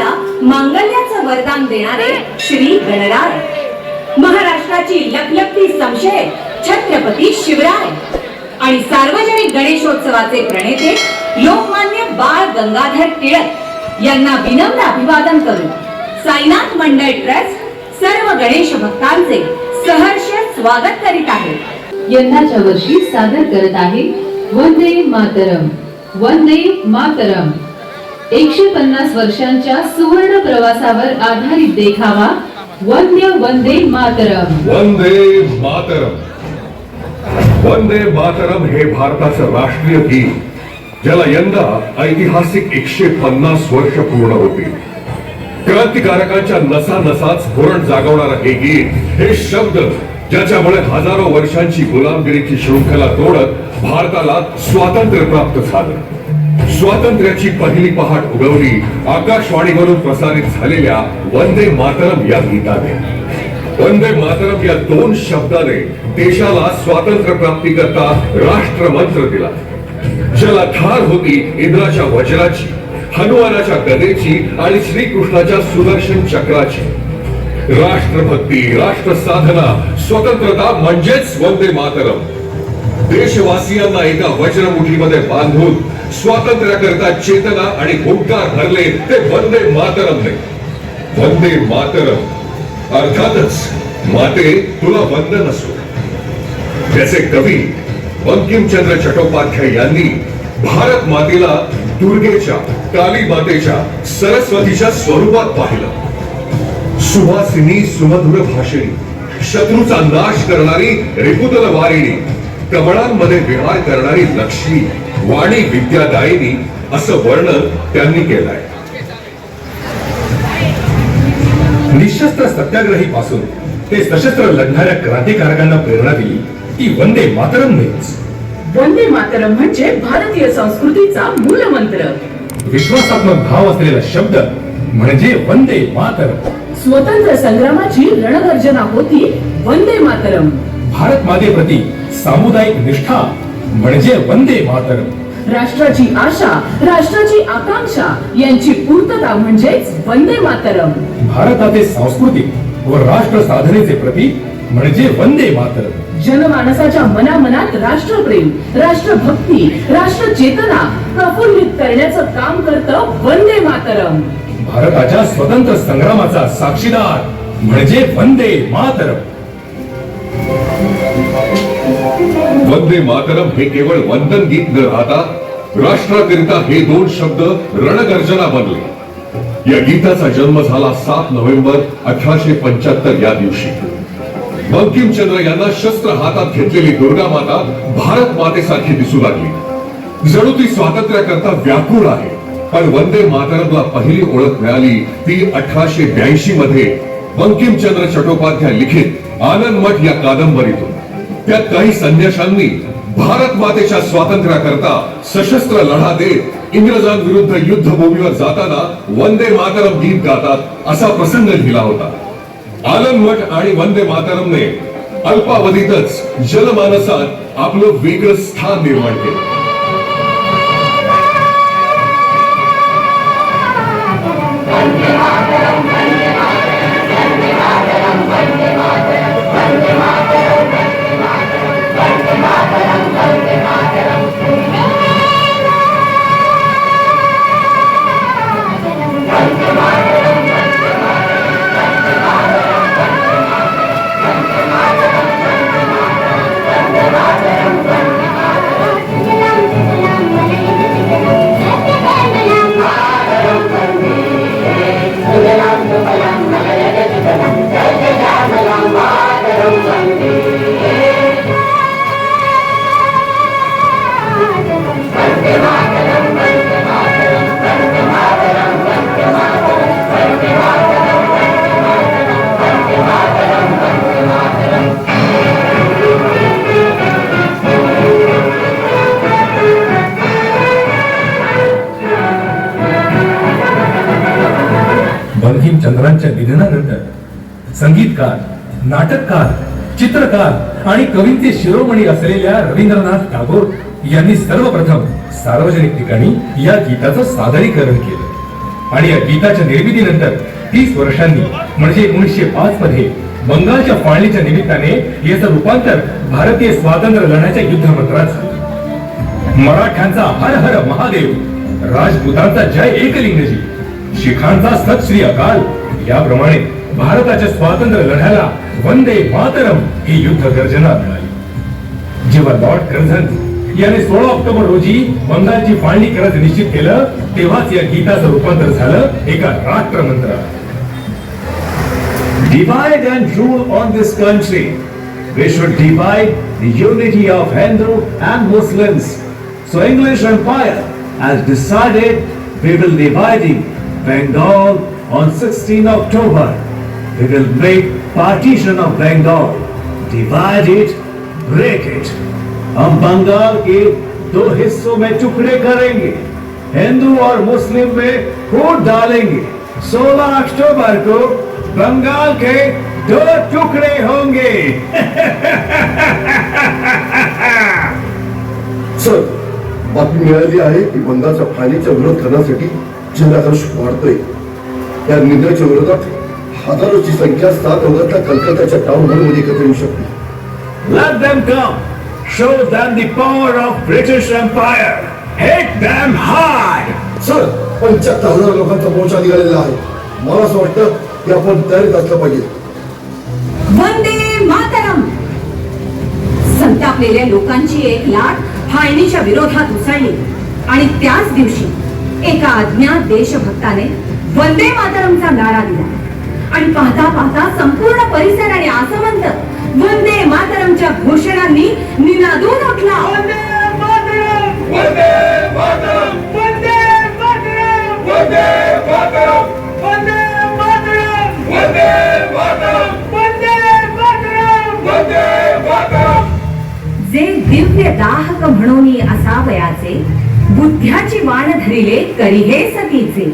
कुटुंबाला मांगल्याचं वरदान देणारे श्री गणराय. महाराष्ट्राची लखलखती संशय छत्रपती शिवराय. आणि सार्वजनिक गणेशोत्सवाचे प्रणेते लोकमान्य बाळ गंगाधर टिळक यांना विनम्र अभिवादन करून साईनाथ मंडळ ट्रस्ट सर्व गणेश भक्तांचे सहर्ष स्वागत करीत आहे. यंदाच्या वर्षी सादर करत आहे वंदे मातरम वंदे मातरम. एकशे पन्नास वर्षांच्या सुवर्ण प्रवासावर आधारित देखावा. वंद्य वंदे मातरम. वंदे मातरम. वंदे मातरम हे भारताचं राष्ट्रीय गीत ज्याला यंदा ऐतिहासिक एकशे पन्नास वर्ष पूर्ण होतील. क्रांतिकारकांच्या नसा नसाच स्फुरण जागवणारं हे गीत हे शब्द ज्याच्यामुळे हजारो वर्षांची गुलामगिरीची शृंखला तोडत भारताला स्वातंत्र्य प्राप्त झालं. स्वातंत्र्याची पहिली पहाट उगवली. आकाशवाणीवरून प्रसारित झालेल्या वंदे मातरम या गीताने. वंदे मातरम या दोन शब्दाने देशाला स्वातंत्र्य प्राप्ती करता राष्ट्रमंत्र दिला. ज्याला ठार होती इंद्राच्या वज्राची हनुमानाच्या गदेची आणि श्रीकृष्णाच्या सुदर्शन चक्राची. राष्ट्रभक्ती राष्ट्र साधना स्वतंत्रता म्हणजेच वंदे मातरम. देशवासियांना एका वज्रमुठीमध्ये बांधून स्वातंत्र्याकरता चेतना आणि हुंकार भरले ते वंदे मातरमने वंदे मातरम. अर्थातच माते तुला वंदन असो. त्याचे कवी बंकिमचंद्र चट्टोपाध्याय यांनी भारत मातेला दुर्गेच्या काली मातेच्या सरस्वतीच्या स्वरूपात पाहिलं. सुभासिनी सुमधुर भाषिणी शत्रूचा नाश करणारी रिपुतल वारिणी कमळांमध्ये विहार करणारी लक्ष्मी वाणी विद्यादायिनी असं वर्णन त्यांनी केलंय. निशस्त्र सत्याग्रही पासून ते सशस्त्र लढणाऱ्या क्रांतिकारकांना प्रेरणा दिली. ती वंदे मातरमनेच वंदे मातरम म्हणजे भारतीय संस्कृतीचा मूल मंत्र विश्वासात्मक भाव असलेला शब्द म्हणजे वंदे मातरम. स्वतंत्र संग्रामाची रणगर्जना होती वंदे मातरम. भारत मातेप्रती सामुदायिक निष्ठा म्हणजे वंदे मातरम. राष्ट्राची आशा राष्ट्राची आकांक्षा यांची पूर्तता म्हणजेच वंदे मातरम. भारताचे सांस्कृतिक व राष्ट्र साधनेचे प्रतीक म्हणजे वंदे मातरम. जनमानसाच्या मनामनात राष्ट्रप्रेम राष्ट्रभक्ती राष्ट्र चेतना प्रफुल्लित करण्याचं काम करतं वंदे मातरम. भारताच्या स्वतंत्र संग्रामाचा साक्षीदार म्हणजे वंदे मातरम. वंदे मातरम हे केवळ वंदन गीत न राहता राष्ट्राकरिता हे दोन शब्द रणगर्जना बनले. या गीताचा जन्म झाला सात नोव्हेंबर अठराशे पंच्याहत्तर या दिवशी. बंकिमचंद्र यांना शस्त्र हातात घेतलेली दुर्गा माता भारत मातेसारखी दिसू लागली. जणू ती स्वातंत्र्याकरता व्याकुळ आहे पण वंदे मातरमला पहिली ओळख मिळाली ती अठराशे ब्याऐंशी मध्ये बंकिमचंद्र चट्टोपाध्याय लिखित आनंद मठ या कादंबरीतून. त्या काही संन्याशांनी भारत मातेच्या स्वातंत्र्याकरता सशस्त्र लढा देत इंग्रजांविरुद्ध युद्धभूमीवर जाताना वंदे मातरम गीत गातात असा प्रसंग लिहिला होता. आलमवट मठ आणि वंदे मातरमने अल्पावधीतच जनमानसात आपलं वेगळं स्थान निर्माण केलं. संगीतकार नाटककार चित्रकार आणि कवींचे शिरोमणी असलेल्या रवींद्रनाथ टागोर यांनी सर्वप्रथम सार्वजनिक ठिकाणी या गीताचं सादरीकरण केलं. आणि या गीताच्या निर्मितीनंतर तीस वर्षांनी म्हणजे एकोणीसशे पाच मध्ये बंगालच्या फाळणीच्या निमित्ताने याचं रूपांतर भारतीय स्वातंत्र्य लढ्याच्या युद्ध मंत्रात झालं. मराठ्यांचा हर हर महादेव राजपुतांचा जय एकलिंगजी शिखांचा सत श्री अकाल याप्रमाणे भारताच्या स्वातंत्र्य लढ्याला वंदे मातरम ही युद्ध गर्जना मिळाली जेव्हा लॉर्ड कर्झन याने सोळा ऑक्टोबर रोजी बंगालची फाळणी करायचं निश्चित केलं तेव्हाच या गीताचं रूपांतर झालं एका राष्ट्रमंत्रात divide and rule on this country. We should divide the unity of Hindu and Muslims. So English Empire has decided we will dividing Bengal on 16 October. We will make partition of Bengal, divide it, break it. हम बंगाल के दो हिस्सों में टुकड़े करेंगे। हिंदू और मुस्लिम में फूट डालेंगे। 16 अक्टूबर को बंगाल के दो टुकड़े होंगे। सर बातमी मिळाली आहे की बंगालच्या फाळणीचा विरोध करण्यासाठी जिल्हाकर्ष वाढतोय. या निर्णयाच्या विरोधात हजारोची संख्या सात ऑगस्टला कलकत्ताच्या टाउन हॉलमध्ये एकत्र येऊ शकते Let them come. Show them the power of British Empire. Hit them high. Sir पंच्याहत्तर हजार लोकांचा मोर्चा निघालेला आहे मला असं वाटतं की आपण तयारीत असलं पाहिजे वंदे मातरम संतापलेल्या लोकांची एक लाट फाळणीच्या विरोधात उसळली आणि त्याच दिवशी एका अज्ञात देशभक्ताने वंदे मातरमचा नारा दिला आणि पाहता पाहता संपूर्ण परिसर आणि आसमंत वंदे मातरमच्या घोषणांनी निनादून उठला. जे दिव्य दाहक म्हणून असावयाचे बुद्ध्याची वाण धरिले करिहे सतीचे.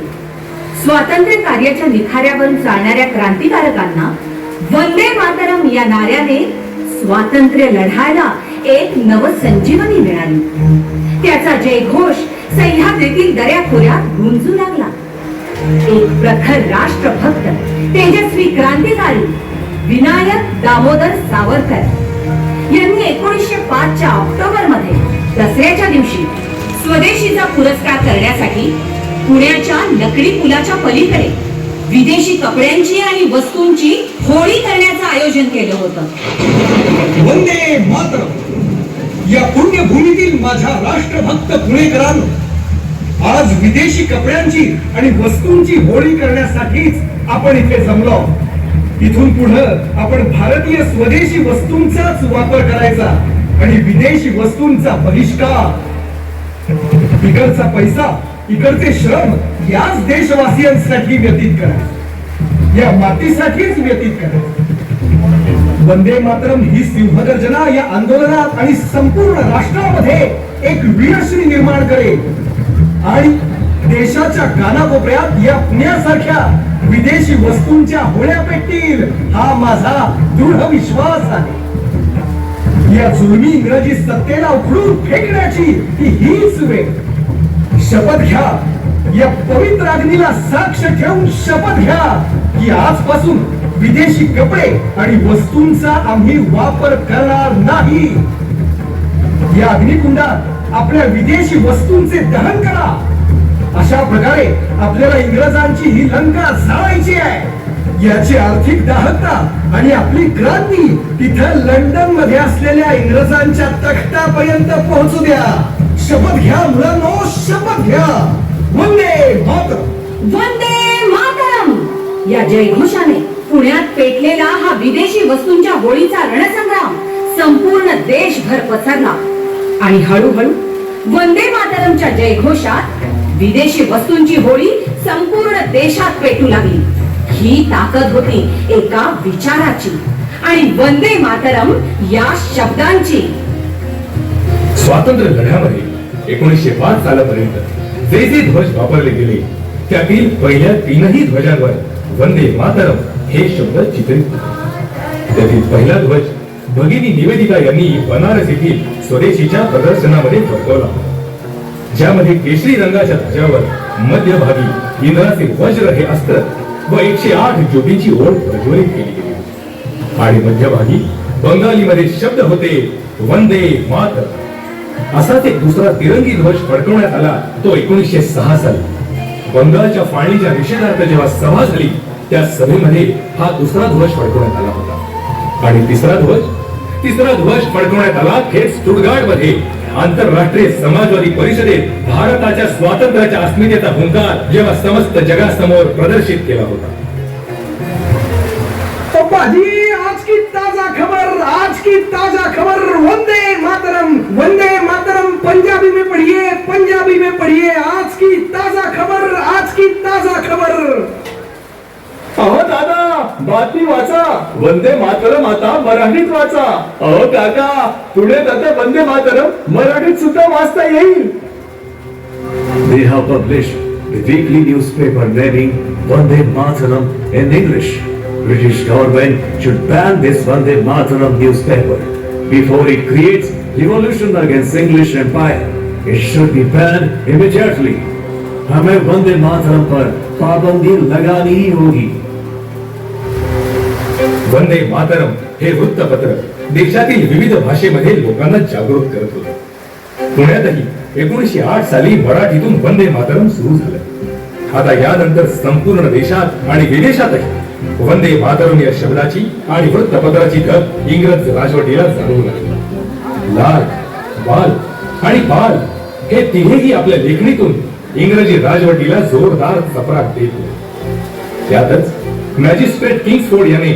स्वातंत्र्य कार्याच्या निखाऱ्यावरून चालणाऱ्या क्रांतिकारकांना वंदे मातरम या नाऱ्याने स्वातंत्र्य लढायला एक नवसंजीवनी मिळाली. त्याचा जयघोष सह्याद्रीतील दऱ्याखोऱ्यात गुंजू लागला. एक प्रखर राष्ट्रभक्त तेजस्वी क्रांतिकारी विनायक दामोदर सावरकर यांनी एकोणीसशे पाचच्या ऑक्टोबरमध्ये दसऱ्याच्या दिवशी स्वदेशीचा पुरस्कार करण्यासाठी पुण्याच्या लकडी पुलाच्या पलीकडे विदेशी कपड्यांची आणि वस्तूंची होळी करण्याचं आयोजन केलं होतं. वंदे मात्र या पुण्यभूमीतील माझ्या राष्ट्रभक्त पुणेकरांनो आज विदेशी कपड्यांची आणि वस्तूंची होळी करण्यासाठीच आपण इथे जमलो इथून पुढे आपण भारतीय स्वदेशी वस्तूंचाच वापर करायचा आणि विदेशी वस्तूंचा बहिष्कार. इकडचा पैसा इकडचे श्रम याच देशवासियांसाठी व्यतीत करायचे. या मातीसाठीच व्यतीत करायचे. वंदे मातरम ही सिंहगर्जना या आंदोलनात आणि संपूर्ण राष्ट्रामध्ये एक वीरश्री निर्माण करेल. आणि देशाच्या कानाकोपऱ्यात या पुण्यासारख्या विदेशी वस्तूंच्या होळ्या पेटतील हा माझा दृढ विश्वास आहे. या जुलमी इंग्रजी सत्तेला उखडून फेकण्याची ही हीच वेळ. शपथ घ्या. या पवित्र अग्नीला साक्ष ठेवून शपथ घ्या. की आजपासून विदेशी कपडे आणि वस्तूंचा आम्ही वापर करणार नाही. या अग्निकुंडात आपल्या विदेशी वस्तूंचे दहन करा. अशा प्रकारे आपल्याला इंग्रजांची ही लंका जाळायची आहे. याची आर्थिक दाहकता आणि आपली क्रांती तिथं लंडनमध्ये असलेल्या इंग्रजांच्या तख्तापर्यंत पोहोचू द्या. शपथ घ्या मुलांनो शपथ घ्या. वंदे मातरम. वंदे मातरम. या जयघोषाने पुण्यात पेटलेला हा विदेशी वस्तूंच्या होळीचा रणसंग्राम संपूर्ण देशभर पसरला. आणि हळूहळू वंदे मातरमच्या जयघोषात विदेशी वस्तूंची होळी संपूर्ण देशात पेटू लागली. ही ताकद होती एका विचाराची. आणि वंदे मातरम या शब्दांची. स्वातंत्र्य लढ्यामध्ये एकोणीसशे पाच सालापर्यंत. जे जे ध्वज वापरले गेले त्यातील पहिल्या तीनही ध्वजांवर वंदे मातरम हे शब्द चित्रित होते. त्यातील पहिला ध्वज भगिनी निवेदिता यांनी बनारस येथील स्वदेशीच्या प्रदर्शनामध्ये फडकवला ज्यामध्ये केशरी रंगाच्या ध्वजावर मध्यभागी इंद्राचे वज्र हे अस्त्र व एकशे आठ ज्योतीची ओढ प्रज्वलित केली गेली. आणि मध्यभागी बंगालीमध्ये शब्द होते वंदे मातरम. असाच एक दुसरा तिरंगी ध्वज फडकवण्यात आला तो एकोणीसशे सहा साली. बंगालच्या फाळणीच्या निषेधार्थ जेव्हा सभा झाली त्या सभेमध्ये हा दुसरा ध्वज फडकवण्यात आला होता. आणि तिसरा ध्वज? तिसरा ध्वज फडकवण्यात आला थेट स्टुटगार्डमध्ये आंतरराष्ट्रीय समाजवादी परिषदेत भारताच्या स्वातंत्र्याच्या अस्मितेचा हुंकार जेव्हा समस्त जगासमोर प्रदर्शित केला होता. पप्पा जी आज की ताजा खबर आज की ताजा खबर वंदे मातरम वंदे मातरम पंजाबी में पढ़िए पंजाबी में पढ़िए आज की ताजा खबर आज की ताजा खबर। अहो दादा बातमी वाचा वंदे मातरम आता मराठीत वाचा। अहो काका पुढे आता वंदे मातरम मराठीत सुद्धा वाचता येईल। They have published the weekly newspaper naming Vande Mataram in English. British government should ban this Vande Mataram newspaper before it creates revolution against English empire. It should be banned immediately. हमें वंदे मातरम पर पाबंदी लगानी ही होगी वंदे मातरम हे वृत्तपत्र देशातील विविध भाषेमध्ये लोकांना जागृत करत होते पुण्यातही एकोणीशे आठ साली मराठीतून वंदे मातरम सुरू झालं आता यानंतर संपूर्ण देशात आणि विदेशातही वंदे मातरम या शब्दाची आणि वृत्तपत्राची धग इंग्रज राजवटीला जाणवू लागली लाल बाल आणि बाल हे तिघेही आपल्या लेखणीतून इंग्रजी राजवटीला जोरदार चपराक देत त्यातच मॅजिस्ट्रेट किंग्सफोर्ड याने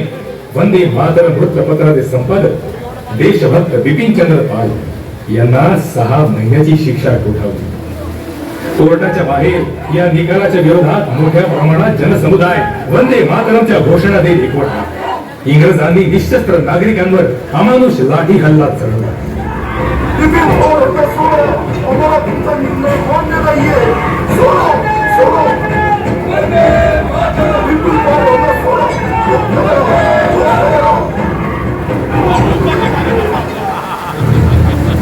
वंदे मातरम वृत्तपत्राचे संपादक देशभक्त बिपिन चंद्र पाल यांना सहा महिन्याची शिक्षा ठोठावली कोर्टाच्या बाहेर या निकालाच्या विरोधात मोठ्या प्रमाणात जनसमुदाय वंदे मातरमच्या घोषणा देत एकवटला इंग्रजांनी निशस्त्र नागरिकांवर अमानुष लाठी हल्ला चढवला.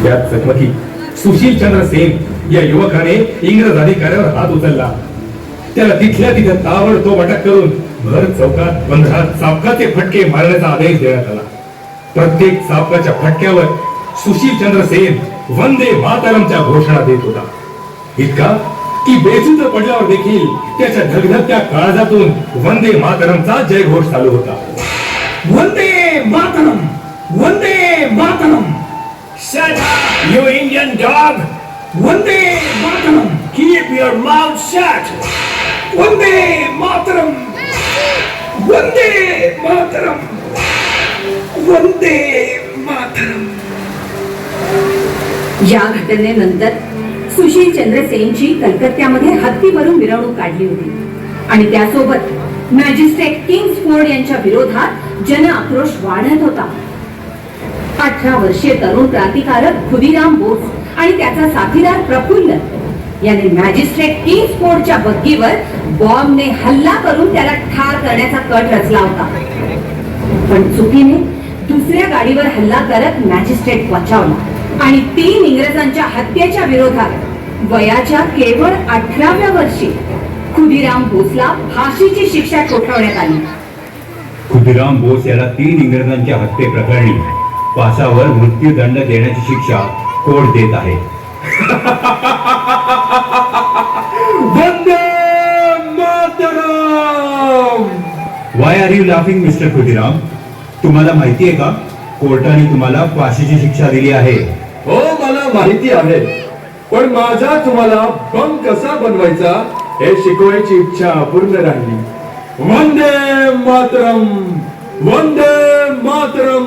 या चकमकीत सुशील चंद्र सेन या युवकाने इंग्रज अधिकाऱ्यावर हात उचलला. त्याला तिथल्या तिथे ताबडतोब अटक करून भर चौकात पंधरा चापकाचे फटके मारण्याचा आदेश देण्यात आला. प्रत्येक चापकाच्या फटक्यावर सुशील चंद्र सेन वंदे मातरमच्या घोषणा देत होता. इतका की बेचूत पडल्यावर देखील त्याच्या धगधगत्या काळजातून वंदे मातरमचा जयघोष चालू होता. Vande Mataram! Vande Mataram! Shut up, you Indian dog! Vande Mataram keep your mouth shut Vande Mataram Vande Mataram Vande ಮಾತರಂ या घटनेनंतर सुशील चंद्र सेनची कलकत्त्यामध्ये हत्तीवरून मिरवणूक काढली होती. आणि त्यासोबत मॅजिस्ट्रेट किंग्स फोर्ड यांच्या विरोधात जन आक्रोश वाढत होता. अठरा वर्षीय तरुण क्रांतिकारक खुदीराम बोस आणि त्याचा साथीदार प्रफुल्ल याने मॅजिस्ट्रेट किंग्स फोर्डच्या बग्गीवर बॉम्बने हल्ला करून त्याला ठार करण्याचा कट रचला होता. पण चुकीने दुसऱ्या गाडीवर हल्ला करत मॅजिस्ट्रेट बचावला आणि तीन इंग्रजांच्या हत्येच्या विरोधात वयाच्या केवळ अठराव्या वर्षी खुदीराम बोसला फाशीची शिक्षा ठोठावण्यात आली. खुदिराम बोस याला तीन इंग्रजांच्या हत्ये प्रकरणी पासावर मृत्यूदंड देण्याची शिक्षा कोर्ट देत आहे? Why are you laughing mister Khudiram तुम्हाला माहिती आहे का? कोर्टाने तुम्हाला फाशीची शिक्षा दिली आहे. हो मला माहिती आहे. पण माझा तुम्हाला बम कसा बनवायचा हे शिकवायची इच्छा पूर्ण राहिली. वंदे मातरम! वंदे मातरम!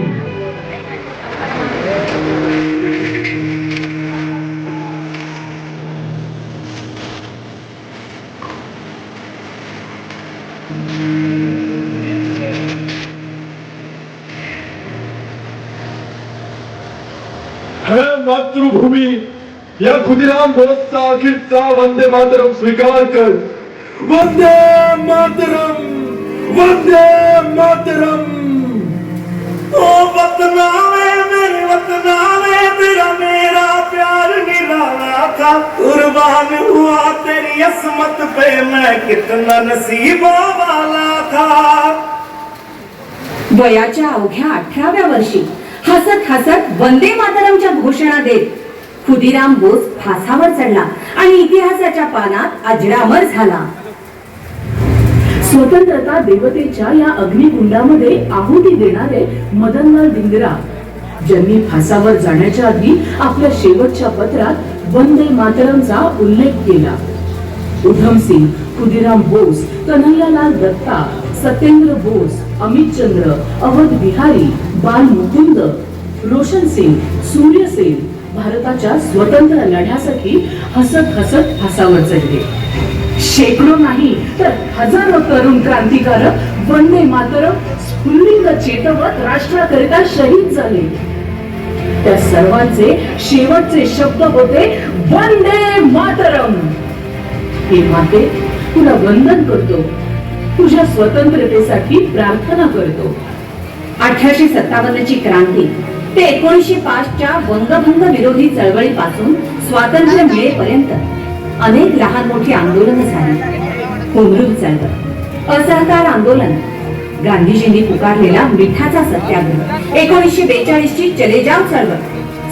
हे मातृभूमी या खुदिराम बोसचा अखेरचा वंदे मातरम स्वीकार कर. वंदे मातरम वंदे मातरम. ओ वतना मेरे वतना तेरा मेरा प्यार निराला था। कुर्बान हुआ तेरी असमत पे मैं कितना नसीबा हो वाला था। वयाच्या अवघ्या अठराव्या वर्षी हसत हसत वंदे मातरमच्या घोषणा देत खुदिराम बोस फासावर चढला आणि इतिहासाच्या पानात अजरामर झाला. स्वतंत्रता देवतेच्या या अग्निकुंडामध्ये आहुती देणारे मदनलाल डिंगरा ज्यांनी फासावर जाण्याच्या आधी आपल्या शेवटच्या पत्रात वंदे मातरमचा उल्लेख केला. उधम सिंग खुदिराम बोस कन्हैयालाल दत्ता सत्येंद्र बोस अमित चंद्र अवध बिहारी बाल मुकुंद रोशन सिंग सूर्य सिंग भारताच्या स्वतंत्र लढ्यासाठी हसत हसत फासावर चढले. शेकडो नाही तर हजारो तरुण क्रांतिकारक वंदे मातरम स्फुल्लिंग चेतवत राष्ट्राकरिता शहीद झाले. त्या सर्वांचे शेवटचे शब्द होते वंदे मातरम. हे माते तुला वंदन करतो. तुझ्या स्वतंत्रतेसाठी प्रार्थना करतो. अठराशे सत्तावन्नची क्रांती ते एकोणीशे पाचच्या वंगभंग विरोधी चळवळीपासून स्वातंत्र्य मिळेपर्यंत अनेक लहान मोठी आंदोलनं झाली. होमरूल चळवळ असहकार आंदोलन गांधीजींनी पुकारलेला मिठाचा सत्याग्रह एकोणीसशे बेचाळीस ची चलेजाव चळवळ.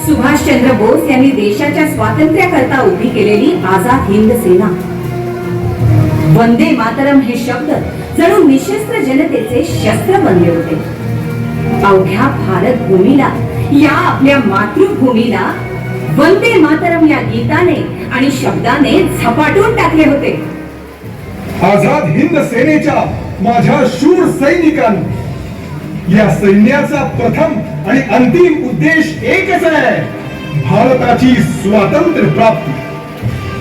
सुभाषचंद्र बोस यांनी देशाच्या स्वातंत्र्याकरता उभी केलेली आझाद हिंद सेना. वंदे मातरम हे शब्द जणू निशस्त्र जनतेचे शस्त्र बनले होते. अवघ्या भारत भूमीला या आपल्या मातृभूमीला वंदे मातरम या गीताने आणि शब्दाने झपाटून टाकले होते. आझाद हिंद सेनेच्या माझ्या शूर सैनिकांनी या सैन्याचा प्रथम आणि अंतिम उद्देश एकच आहे भारताची स्वातंत्र्य प्राप्ती.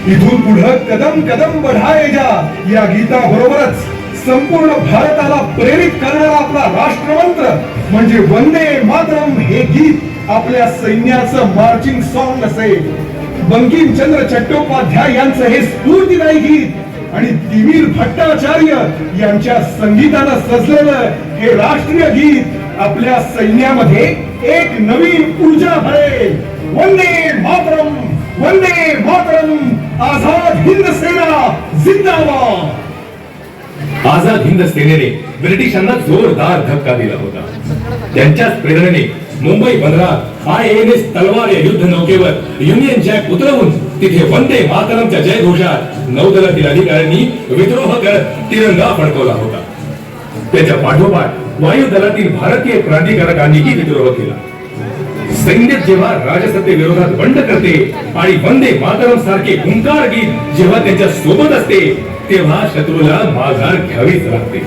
इथून पुढे कदम कदम बढाये जा. या गीता बरोबरच संपूर्ण भारताला प्रेरित करणारा आपला राष्ट्रमंत्र म्हणजे वंदे मातरम हे गीत आपल्या सैन्याचं मार्चिंग सॉन्ग असेल. बंकिमचंद्र चट्टोपाध्याय यांचं हे स्फूर्तीदायी गीत आणि दिवीर भट्टाचार्य यांच्या संगीतानं सजलेलं हे राष्ट्रीय गीत आपल्या सैन्यामध्ये एक नवीन ऊर्जा भरेल. वंदे मातरम! वंदे मातरम आझाद हिंद सेना जिंदाबाद. आझाद हिंद सेनेने ब्रिटिशांना जोरदार धक्का दिला होता. त्यांच्याच प्रेरणेने मुंबई बंदरात आय एन एस तलवार या युद्ध नौकेवर युनियन जॅक उतरवून तिथे वंदे मातरमच्या जयघोषात नौदलातील अधिकाऱ्यांनी विद्रोह करत तिरंगा फडकवला होता. त्याच्या पाठोपाठ वायुदलातील भारतीय क्रांतिकारकांनीही विद्रोह केला. सैन्य जेव्हा राजसत्ते विरोधात बंड करते आणि वंदे मातरम सारखे गुंकार गीत जेव्हा त्यांच्यासोबत असते तेव्हा शत्रूला माघार घ्यावीच लागते.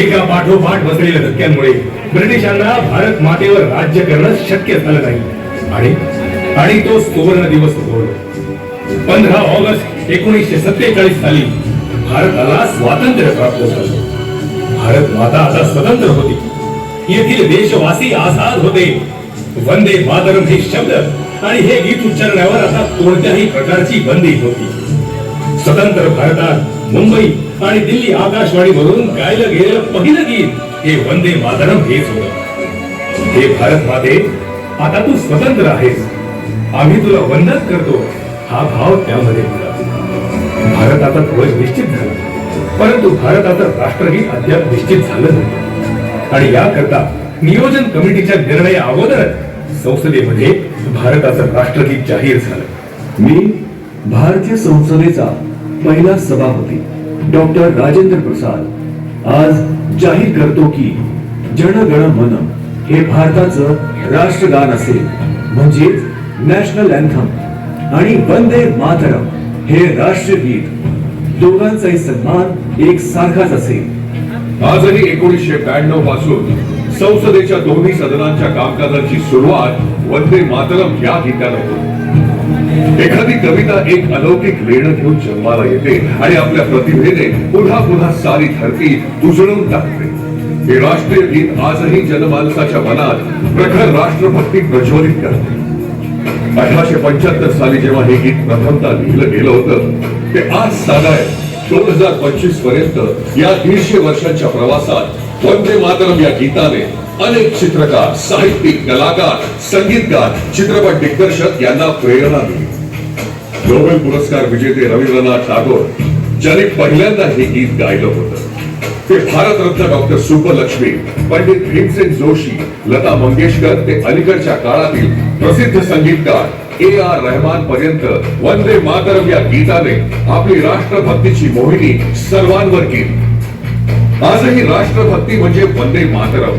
एका पाठोपाठ बसलेल्या धक्क्यांमुळे ब्रिटिशांना भारत मातेवर राज्य करणं शक्य झालं नाही. आणि आणि तो सुवर्ण दिवस उगवला पंधरा ऑगस्ट एकोणीसशे सत्तेचाळीस साली भारताला स्वातंत्र्य प्राप्त झालं. भारत माता आता स्वतंत्र होती. येथील देशवासी आझाद होते. वंदे मातरम हे शब्द आणि हे गीत उच्चारण्यावर आता कोणत्याही प्रकारची बंदी होती. स्वतंत्र भारतात मुंबई आणि दिल्ली आकाशवाणीवरून गायलं गेलेलं पहिलं गीत हे वंदे मातरम हेच होत. हे भारत माते आता तू स्वतंत्र आहेस. आम्ही तुला वंदन करतो. हा भाव त्यामध्ये होता. भारताचा ध्वज निश्चित झाला. परंतु भारताचं राष्ट्रगीत अद्याप निश्चित झालं नाही. आणि याकरता नियोजन कमिटीच्या निर्णया अगोदरच संसदेमध्ये भारताचं राष्ट्रगीत जाहीर झालं. मी भारतीय संसदेचा पहिला सभापती डॉक्टर राजेंद्र प्रसाद आज जाहीर करतो की जन गण मन हे भारताचं राष्ट्रगान असेल. म्हणजेच नॅशनल अँथम आणि वंदे मातरम हे राष्ट्रगीत. दोघांचाही सन्मान एक सारखाच असेल. आजही एकोणीसशे ब्याण्णवपासून संसदेच्या दोन्ही सदनांच्या कामकाजाची सुरुवात वंदे मातरम या गीतानं होते. एखादी कविता एक अलौकिक लेणं घेऊन जन्माला येते आणि आपल्या प्रतिभेने पुन्हा पुन्हा सारी धरती उजळून टाकते. हे राष्ट्रीय गीत आजही जनमानसाच्या मनात प्रखर राष्ट्रभक्ती प्रज्वलित करते. अठराशे पंच्याहत्तर साली जेव्हा हे गीत प्रथमता लिहिलं गेलं होतं ते आज साधाय दोन हजार पंचवीसपर्यंत या दीडशे वर्षांच्या प्रवासात वंदे मातरम या गीताने अनेक चित्रकार साहित्यिक कलाकार संगीतकार चित्रपट दिग्दर्शक यांना प्रेरणा दिली. नोबेल पुरस्कार विजेते रवींद्रनाथ टागोर ज्यांनी पहिल्यांदा हे गीत गायलं होतं. ते भारतरत्न डॉक्टर सुब्बलक्ष्मी पंडित भीमसेन जोशी लता मंगेशकर ते अलीकडच्या काळातील प्रसिद्ध संगीतकार ए आर रहमान पर्यंत वंदे मातरम या गीताने आपली राष्ट्रभक्तीची मोहिनी सर्वांवर केली. आजही राष्ट्रभक्ती म्हणजे वंदे मातरम.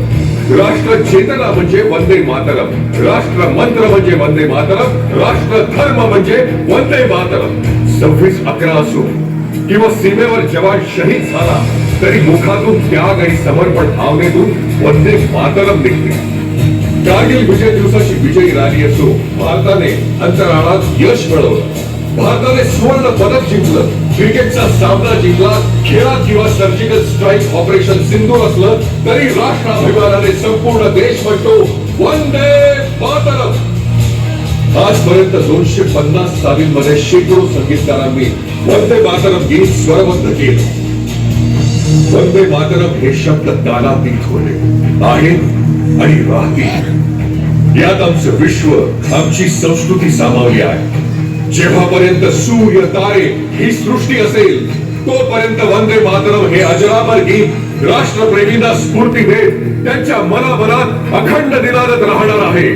राष्ट्र चेतना म्हणजे वंदे मातरम. राष्ट्र मंत्र म्हणजे वंदे मातरम. राष्ट्र धर्म म्हणजे वंदे मातरम. सव्वीस अकरा असो किंवा सीमेवर जवान शहीद झाला तरी मुखातून त्याग आणि समर्पण भावनेतून वंदे मातरम निघते. कारगिल विजय दिवसाची विजयी रॅली असो भारताने अंतराळात यश मिळवलं. भारताने सुवर्ण पदक जिंकलं. क्रिकेटचा सामना जिंकला खेळात किंवा सर्जिकल स्ट्राईक ऑपरेशन सिंधू असलं तरी राष्ट्राभिमानाने संपूर्ण देश म्हणतो वंदे मातरम. आजपर्यंत दोनशे पन्नास सालींमध्ये शेकडो संगीतकारांनी वंदे मातरम गीत स्वरबद्ध केलं. वंदे मातरम हे शब्द कालातीत होते आहेत आणि राहतील. यात आमचं विश्व आमची संस्कृती सामावली आहे. जेव्हापर्यंत सूर्य तारे ही सृष्टी असेल तोपर्यंत वंदे मातरम हे अजरामर गीत राष्ट्रप्रेमींना स्फूर्ती देत त्यांच्या मनामनात अखंड दिलानत राहणार आहे.